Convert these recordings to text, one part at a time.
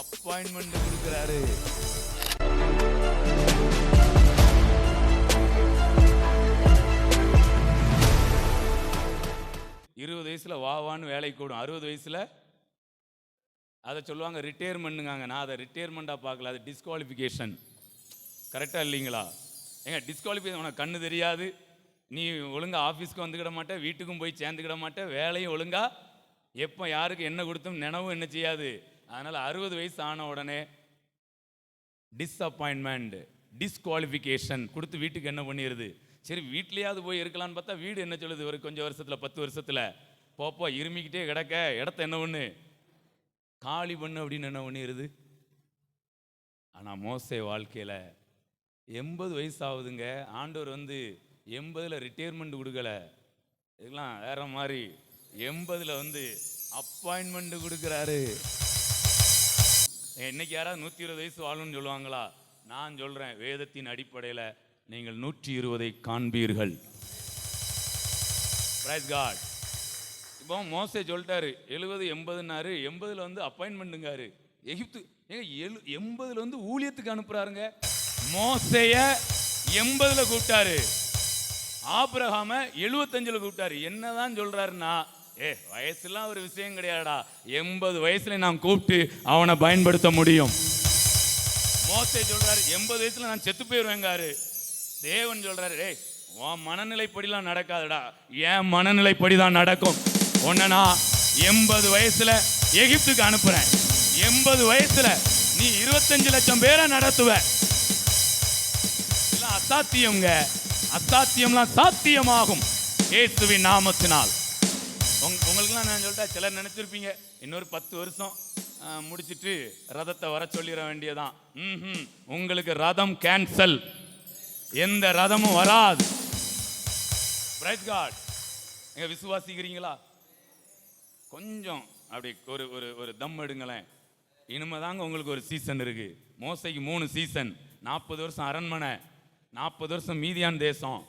Appointment கொடுக்குறாரு. இருபது வயசுல வாவான்னு வேலைக்கு கூடும் அறுபது வயசுல அதை சொல்லுவாங்க ரிட்டையர்மெண்ட்டுங்காங்க நான் அதை ரிட்டையர்மெண்ட்டாக பார்க்கல. அது டிஸ்குவாலிஃபிகேஷன் கரெக்டாக இல்லைங்களா? ஏங்க டிஸ்குவாலிஃபிகேஷன் உனக்கு கண்ணு தெரியாது. நீ ஒழுங்காக ஆஃபீஸ்க்கு வந்துக்கிட மாட்டேன் வீட்டுக்கும் போய் சேர்ந்துக்கிட மாட்டேன் வேலையும் ஒழுங்காக எப்போ யாருக்கு என்ன கொடுத்தும் நினைவும் என்ன செய்யாது? அதனால் அறுபது வயசு ஆன உடனே டிஸ்அப்பாயின்மெண்ட் டிஸ்குவாலிஃபிகேஷன் கொடுத்து வீட்டுக்கு என்ன பண்ணிடுது சரி வீட்லேயாவது போய் இருக்கலாம்னு பார்த்தா வீடு என்ன சொல்லுது? ஒரு கொஞ்சம் வருஷத்தில் பத்து வருஷத்தில். போப்போ இருமிக்கிட்டே கிடக்க இடத்த என்ன ஒன்று காலி பண்ணு அப்படின்னு என்ன பண்ணிடுது ஆனால் மோசை வாழ்க்கையில் எண்பது வயசு ஆகுதுங்க ஆண்டவர் வந்து எண்பதில் ரிட்டையர்மெண்ட் கொடுக்கல. இதெல்லாம் வேற மாதிரி. எண்பதில் வந்து அப்பாயின்மெண்ட் கொடுக்குறாரு. இன்னைக்கு யாராவது நூற்றி இருபது வயசு வாழணும்னு சொல்லுவாங்களா? நான் சொல்கிறேன் வேதத்தின் அடிப்படையில் நீங்கள் நூற்றி இருபதை காண்பீர்கள். பிரைஸ் காட் இப்போ மோசே சொல்லிட்டாரு எழுபது எண்பதுன்னாரு எண்பதில் வந்து அப்பாயின்மெண்ட்டுங்காரு எகிப்து ஏங்க எழு எண்பதில் வந்து ஊழியத்துக்கு அனுப்புகிறாருங்க மோசைய எண்பதில் கூப்பிட்டாரு. ஆபிரகாம எழுபத்தஞ்சில் கூப்பிட்டாரு. என்னதான் சொல்கிறாருன்னா ஏ வயசுலாம் ஒரு விஷயம் கிடையாடா எண்பது வயசுல நான் கூப்பிட்டு அவனை பயன்படுத்த முடியும். மோசை சொல்றாரு எண்பது வயசுல நான் செத்து போயிருவேங்காரு தேவன் சொல்றாரு ஏய் உன் மனநிலைப்படிலாம் நடக்காதுடா. என் மனநிலைப்படி தான் நடக்கும். உன்னை நான் எண்பது வயசுல எகிப்துக்கு அனுப்புறேன். எண்பது வயசுல நீ இருபத்தஞ்சு லட்சம் பேரை நடத்துவ. எல்லாம் அசாத்தியம்ங்க. அசாத்தியம்லாம் சாத்தியமாகும். இயேசுவின் நாமத்தினால். உங் உங்களுக்குலாம் நான் சொல்லிட்டா சிலர் நினைச்சிருப்பீங்க. இன்னொரு பத்து வருஷம் முடிச்சுட்டு முடிச்சிட்டு ரதத்தை வர சொல்லிட வேண்டியதான் ம் உங்களுக்கு ரதம் கேன்சல் எந்த ரதமும் வராது. பிரைட் காட் எங்க விசுவாசிக்கிறீங்களா? கொஞ்சம் அப்படி ஒரு ஒரு ஒரு தம் எடுங்களேன். இனிமேதாங்க உங்களுக்கு ஒரு சீசன் இருக்கு. மோசைக்கு மூணு சீசன் நாற்பது வருஷம் அரண்மனை. நாற்பது வருஷம் மீதியான் தேசம்.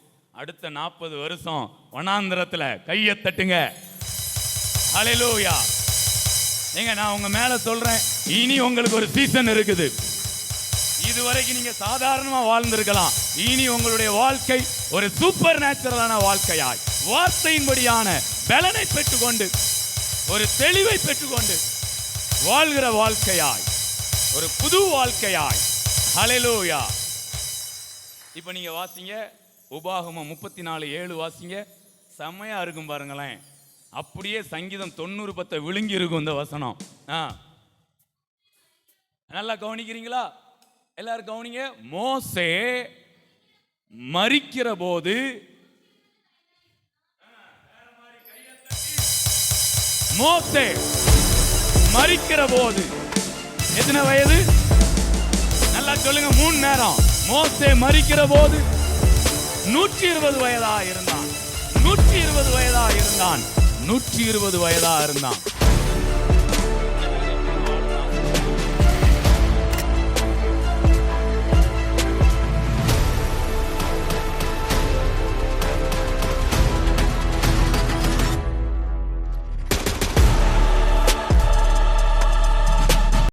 அடுத்த நாற்பது வருஷம் வனாந்திரத்தில் கையை தட்டுங்க. ஹalleluya. ஏங்க நான் உங்க மேல சொல்றேன் இனி உங்களுக்கு ஒரு சீசன் இருக்குது. இதுவரைக்கும் நீங்க சாதாரணமா வாழ்ந்திருக்கலாம். இனி உங்களுடைய வாழ்க்கை ஒரு சூப்பர் நேச்சுரலான வாழ்க்கையாய். வார்த்தையின்படியான பலனை பெற்றுக்கொண்டு ஒரு தெளிவை பெற்றுக்கொண்டு வாழ்கிற வாழ்க்கையாய். ஒரு புது வாழ்க்கையாய். ஹலெலூயா இப்போ நீங்க வாசிங்க உபாகமம் முப்பத்தி நாலு ஏழு வாசிங்க. செம்மையா இருக்கும் பாருங்களேன். அப்படியே சங்கீதம் தொண்ணூறு பத்தை விழுங்கி இருக்கும் இந்த வசனம். ஆ. நல்லா கவனிக்கிறீங்களா? எல்லாரும் கவனிங்க. மோசே மறிக்கிற போது மோசே மறிக்கிற போது எத்தனை வயது? நல்லா சொல்லுங்க மூணு நேரம். மோசே மறிக்கிற போது நூற்றி இருபது வயதா இருந்தான். நூற்றி இருபது வயதா இருந்தான். நூற்றி இருபது வயதா இருந்தான்.